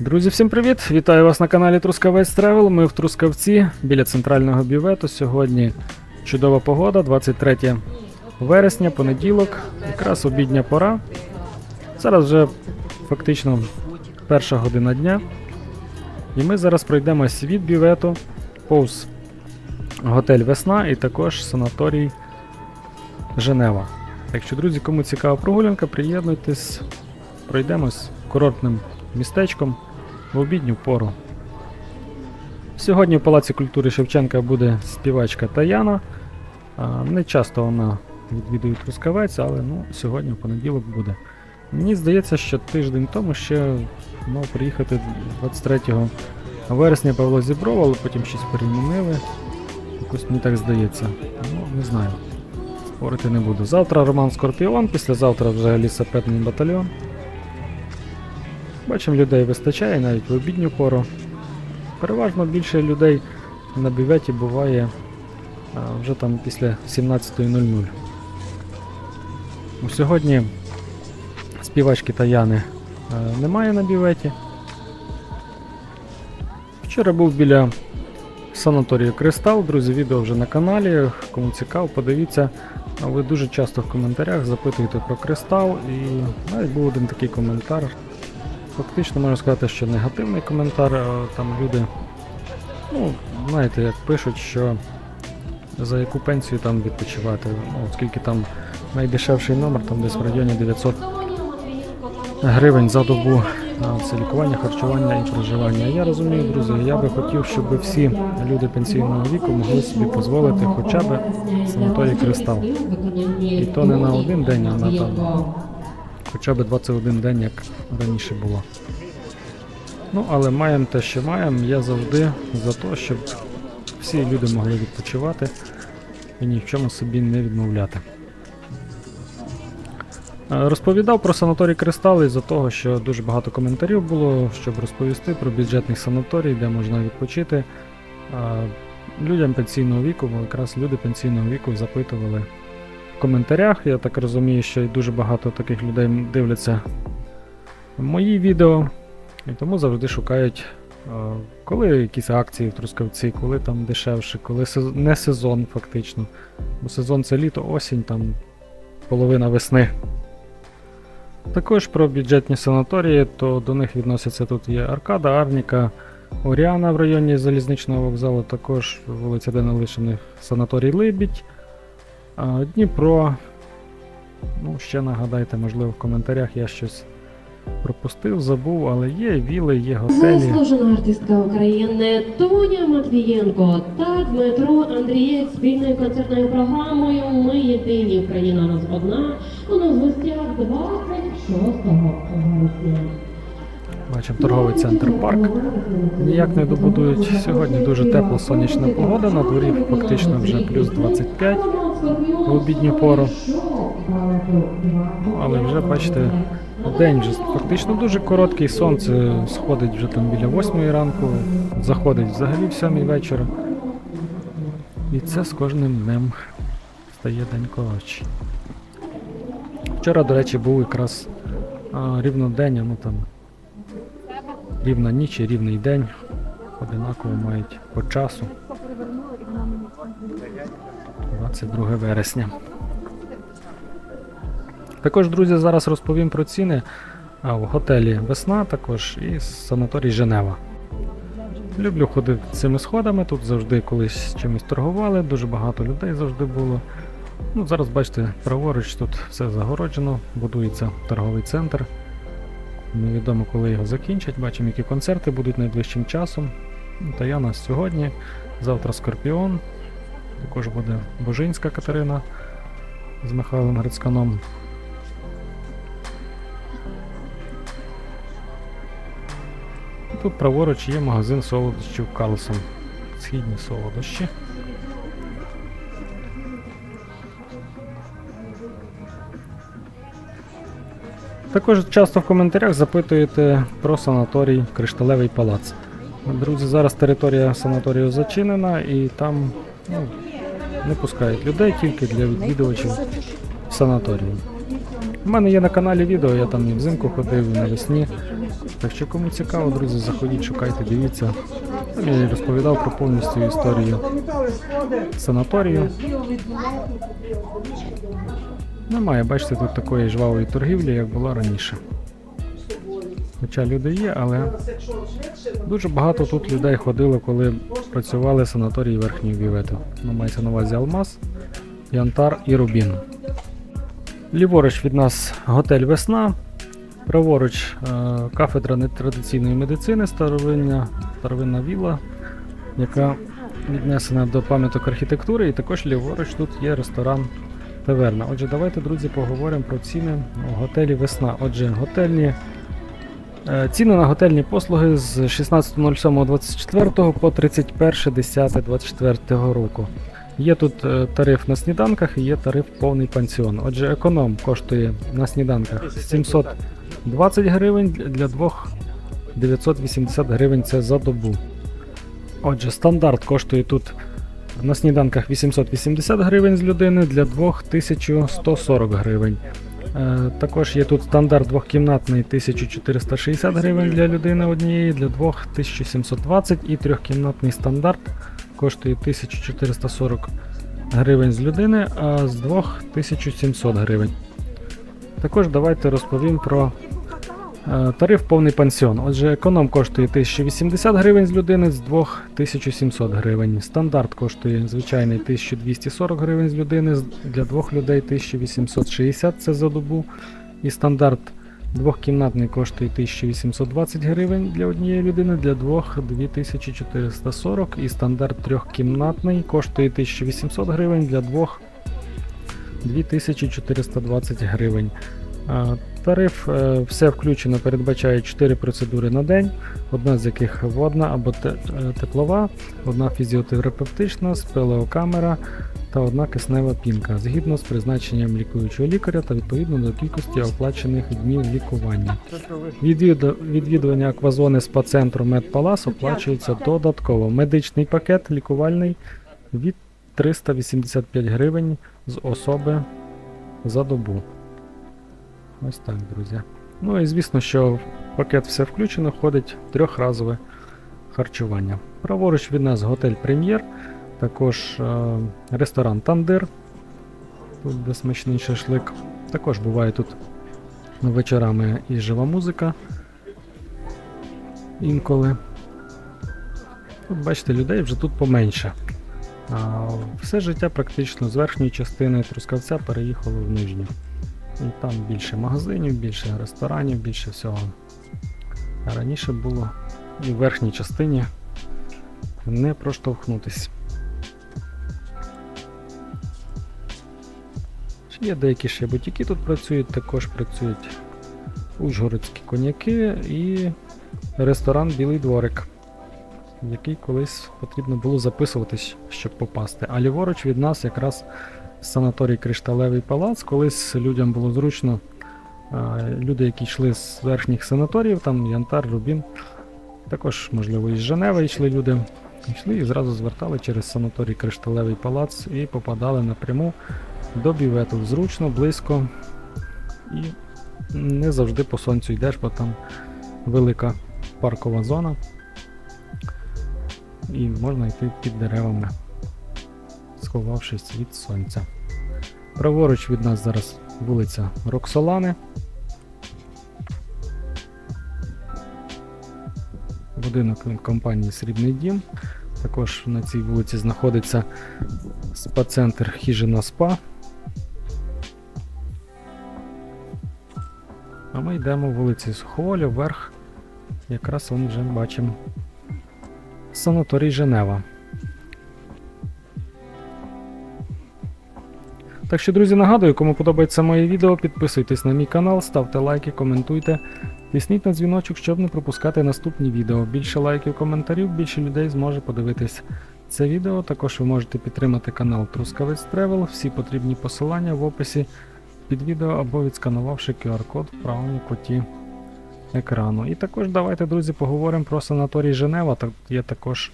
Друзі, всім привіт! Вітаю вас на каналі Трускавець Тревел. Ми в Трускавці біля центрального бювету. Сьогодні чудова погода, 23 вересня, понеділок, якраз обідня пора. Зараз вже фактично перша година дня. І ми зараз пройдемось від бювету повз готель Весна і також санаторій Женева. Так що, друзі, кому цікава прогулянка, приєднуйтесь, пройдемось курортним містечком в обідню пору. Сьогодні в Палаці культури Шевченка буде співачка Таяна. Не часто вона відвідує Трускавець, але ну, сьогодні в понеділок буде. Мені здається, що тиждень тому ще мав приїхати 23 вересня Павло Зібров, але потім щось перемінили. Якось мені так здається. Ну, не знаю. Спорити не буду. Завтра Роман Скорпіон, післязавтра вже лісопедний батальйон. Бачимо, людей вистачає навіть в обідню пору. Переважно більше людей на бюветі буває вже там після 17.00. Ну, Сьогодні співачки Таяни немає на бюветі. Вчора був біля санаторію Кристал. Друзі, відео вже на каналі. Кому цікаво, подивіться. Ви дуже часто в коментарях запитуєте про кристал, і навіть був один такий коментар. Фактично можна сказати, що негативний коментар. Там люди, ну, знаєте, як пишуть, що за яку пенсію там відпочивати. Ну, оскільки там найдешевший номер, там десь в районі 900 гривень за добу. Це лікування, харчування і проживання. Я розумію, друзі, я би хотів, щоб всі люди пенсійного віку могли собі дозволити хоча б санаторій Кристал. І то не на один день, а на там хоча б 21 день, як раніше було. Ну, але маємо те, що маємо. Я завжди за те, щоб всі люди могли відпочивати і ні в чому собі не відмовляти. Е, Розповідав про санаторій Кристал із-за того, що дуже багато коментарів було, щоб розповісти про бюджетний санаторій, де можна відпочити. Е, Людям пенсійного віку, бо якраз люди пенсійного віку запитували коментарях. Я так розумію, що дуже багато таких людей дивляться мої відео, і тому завжди шукають, е, коли якісь акції в Трускавці, коли там дешевше, коли не сезон фактично. Бо сезон це літо, осінь, там половина весни. Також про бюджетні санаторії, то до них відносяться тут є Аркада, Арніка, Оріана в районі залізничного вокзалу, також вулиця Денелишиних санаторій Либідь, Дніпро. Ну, ще нагадайте, можливо, в коментарях я щось пропустив, забув, але є віли, є готелі. Заслужена артистка України Тоня Матвієнко та Дмитро Андрієць спільною концертною програмою Ми єдині Україна нас одна. У нас в гостях 26 вересня. Бачимо торговий центр парк. Ніяк не добудують. Сьогодні дуже тепла сонячна погода, на дворі фактично вже плюс 25. В обідню пору. Але вже бачите, день вже фактично дуже короткий, сонце сходить вже там біля 8 ранку, заходить взагалі в 7 вечора. І це з кожним днем стає день коротший. Вчора, до речі, був якраз а, рівнодень, ну там рівна ніч і рівний день. Одинаково мають по часу. 22 вересня. Також, друзі, зараз розповім про ціни в готелі Весна, також і санаторій Женева. Люблю ходити цими сходами, тут завжди колись чимось торгували, дуже багато людей завжди було. Ну, зараз бачите, праворуч тут все загороджено, будується торговий центр. Невідомо, коли його закінчать. Бачимо, які концерти будуть найближчим часом. Таяна сьогодні, завтра Скорпіон. Також буде Божинська Катерина з Михайлом Грицьканом. Тут праворуч є магазин солодощів Карлсон. Східні солодощі. Також часто в коментарях запитуєте про санаторій Кришталевий палац. Друзі, зараз територія санаторію зачинена і там ну, не пускають людей тільки для відвідувачів санаторію. У мене є на каналі відео, я там і взимку ходив, і навесні. Так що кому цікаво, друзі, заходіть, шукайте, дивіться. Там я розповідав про повністю історію санаторію. Немає, бачите, тут такої жвавої торгівлі, як було раніше. Хоча люди є, але дуже багато тут людей ходило, коли працювали санаторії верхньої бювети. Ну, мається на увазі Алмаз, Янтар і Рубін. Ліворуч від нас готель Весна. Праворуч е, кафедра нетрадиційної медицини, старовинна, старовинна вілла, яка віднесена до пам'яток архітектури, і також ліворуч тут є ресторан Таверна. Отже, давайте, друзі, поговоримо про ціни готелі Весна. Отже, готельні. Е, Ціни на готельні послуги з 16.07.24 по 31.10.24 року. Є тут е, тариф на сніданках і є тариф повний пансіон. Отже, економ коштує на сніданках 720 гривень для двох 980 гривень це за добу. Отже, стандарт коштує тут на сніданках 880 гривень з людини, для двох 1140 гривень. Е, також є тут стандарт двохкімнатний 1460 гривень для людини однієї, для двох 1720 і трьохкімнатний стандарт коштує 1440 гривень з людини, а з двох 1700 гривень. Також давайте розповім про тариф повний пансіон. Отже, економ коштує 1080 гривень з людини, з двох 1700 гривень. Стандарт коштує звичайний 1240 гривень з людини, для двох людей 1860 це за добу. І стандарт двохкімнатний коштує 1820 гривень для однієї людини, для двох 2440. І стандарт трьохкімнатний коштує 1800 гривень, для двох 2420 гривень. Тариф е, все включено передбачає 4 процедури на день, одна з яких водна або е, теплова, одна фізіотерапевтична, спелеокамера та одна киснева пінка, згідно з призначенням лікуючого лікаря та відповідно до кількості оплачених днів лікування. Відвідування аквазони спа-центру Медпалас оплачується додатково. Медичний пакет лікувальний від 385 гривень з особи за добу. Ось так, друзі. Ну і звісно, що в пакет все включено, входить трьохразове харчування. Праворуч від нас готель Прем'єр, також е, ресторан Тандир, тут де смачний шашлик. Також буває тут вечорами і жива музика. Інколи. Тут бачите, людей вже тут поменше. А, все життя практично з верхньої частини Трускавця переїхало в нижню. І там більше магазинів, більше ресторанів, більше всього. А раніше було і в верхній частині не проштовхнутись. Є деякі ще бутіки тут працюють, також працюють ужгородські коньяки і ресторан Білий дворик, в який колись потрібно було записуватись, щоб попасти. А ліворуч від нас якраз санаторій Кришталевий палац. Колись людям було зручно. Люди, які йшли з верхніх санаторіїв, там Янтар, Рубін, також, можливо, із Женеви йшли люди. Йшли і зразу звертали через санаторій Кришталевий палац і попадали напряму до бівету. Зручно, близько і не завжди по сонцю йдеш, бо там велика паркова зона. І можна йти під деревами, сховавшись від сонця. Праворуч від нас зараз вулиця Роксолани. Будинок компанії Срібний Дім. Також на цій вулиці знаходиться спа-центр Хіжина Спа. А ми йдемо вулиці Суховоля вверх. Якраз вон вже бачимо санаторій Женева. Так що, друзі, нагадую, кому подобається моє відео, підписуйтесь на мій канал, ставте лайки, коментуйте, тисніть на дзвіночок, щоб не пропускати наступні відео. Більше лайків, коментарів, більше людей зможе подивитись це відео. Також ви можете підтримати канал Трускавець Тревел. Всі потрібні посилання в описі під відео або відсканувавши QR-код в правому куті екрану. І також давайте, друзі, поговоримо про санаторій Женева. Так є також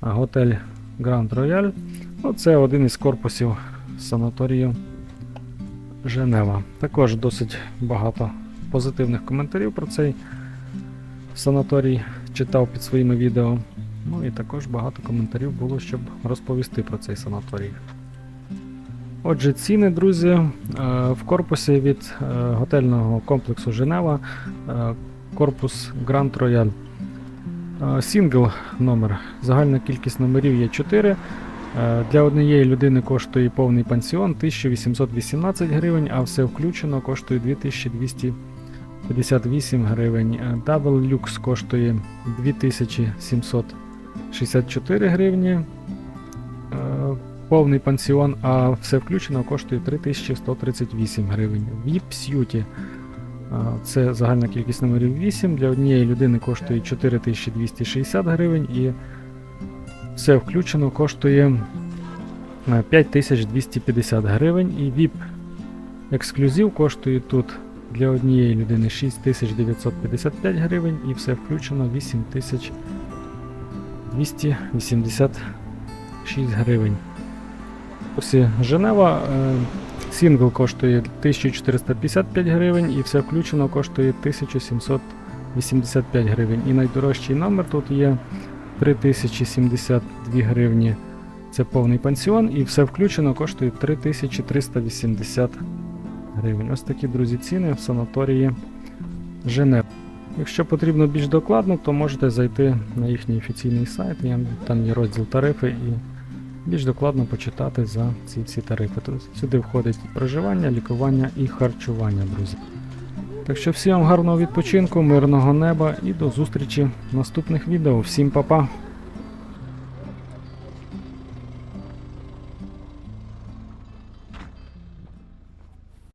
готель Grand Royal. Ну, це один із корпусів санаторію Женева. Також досить багато позитивних коментарів про цей санаторій читав під своїми відео. Ну і також багато коментарів було, щоб розповісти про цей санаторій. Отже, ціни, друзі, е, в корпусі від е, готельного комплексу Женева, е, корпус Grand Royal. Сінгл номер. Загальна кількість номерів є 4. Е, Для однієї людини коштує повний пансіон 1818 гривень, а все включено коштує 2258 гривень. Е, Double Lux коштує 2764 гривні. Е, Повний пансіон, а все включено коштує 3138 гривень. VIP Suite Це загальна кількість номерів 8. Для однієї людини коштує 4260 гривень і все включено коштує е, 5250 гривень. І VIP ексклюзив коштує тут для однієї людини 6955 гривень і все включено 8286 гривень. Ось Женева е, сингл коштує 1455 гривень і все включено коштує 1785 гривень. І найдорожчий номер тут є 3072 гривні. Це повний пансіон, і все включено коштує 3380 гривень. Ось такі, друзі, ціни в санаторії Женева. Якщо потрібно більш докладно, то можете зайти на їхній офіційний сайт, там є розділ тарифи і більш докладно почитати за ці всі тарифи. Тут сюди входить проживання, лікування і харчування, друзі. Так що всім вам гарного відпочинку, мирного неба і до зустрічі в наступних відео. Всім па-па!